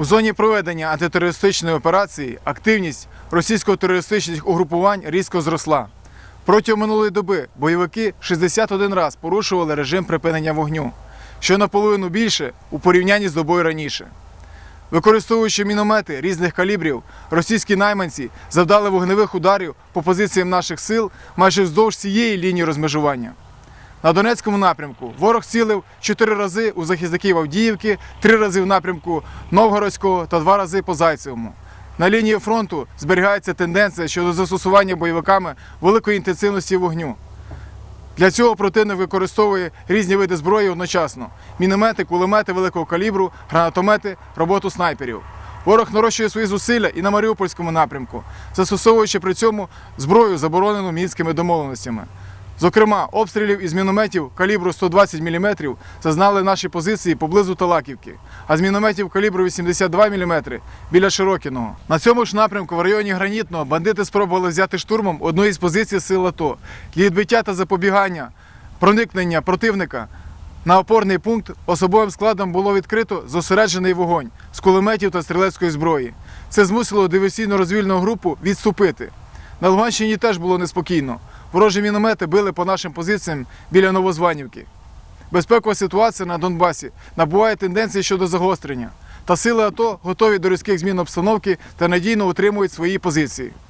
У зоні проведення антитерористичної операції активність російсько-терористичних угрупувань різко зросла. Протягом минулої доби бойовики 61 раз порушували режим припинення вогню, що наполовину більше у порівнянні з добою раніше. Використовуючи міномети різних калібрів, російські найманці завдали вогневих ударів по позиціям наших сил майже вздовж цієї лінії розмежування. На Донецькому напрямку ворог цілив чотири рази у захисників Авдіївки, три рази в напрямку Новгородського та два рази по Зайцевому. На лінії фронту зберігається тенденція щодо застосування бойовиками великої інтенсивності вогню. Для цього противник використовує різні види зброї одночасно: міномети, кулемети великого калібру, гранатомети, роботу снайперів. Ворог нарощує свої зусилля і на Маріупольському напрямку, застосовуючи при цьому зброю, заборонену мінськими домовленостями. Зокрема, обстрілів із мінометів калібру 120 мм зазнали наші позиції поблизу Талаківки, а з мінометів калібру 82 мм біля Широкіного. На цьому ж напрямку в районі Гранітного бандити спробували взяти штурмом одну із позицій сил АТО. Для відбиття та запобігання проникнення противника на опорний пункт особовим складом було відкрито зосереджений вогонь з кулеметів та стрілецької зброї. Це змусило диверсійно-розвільну групу відступити. На Луганщині теж було неспокійно. Ворожі міномети били по нашим позиціям біля Новозванівки. Безпекова ситуація на Донбасі набуває тенденції щодо загострення. Та сили АТО готові до різких змін обстановки та надійно утримують свої позиції.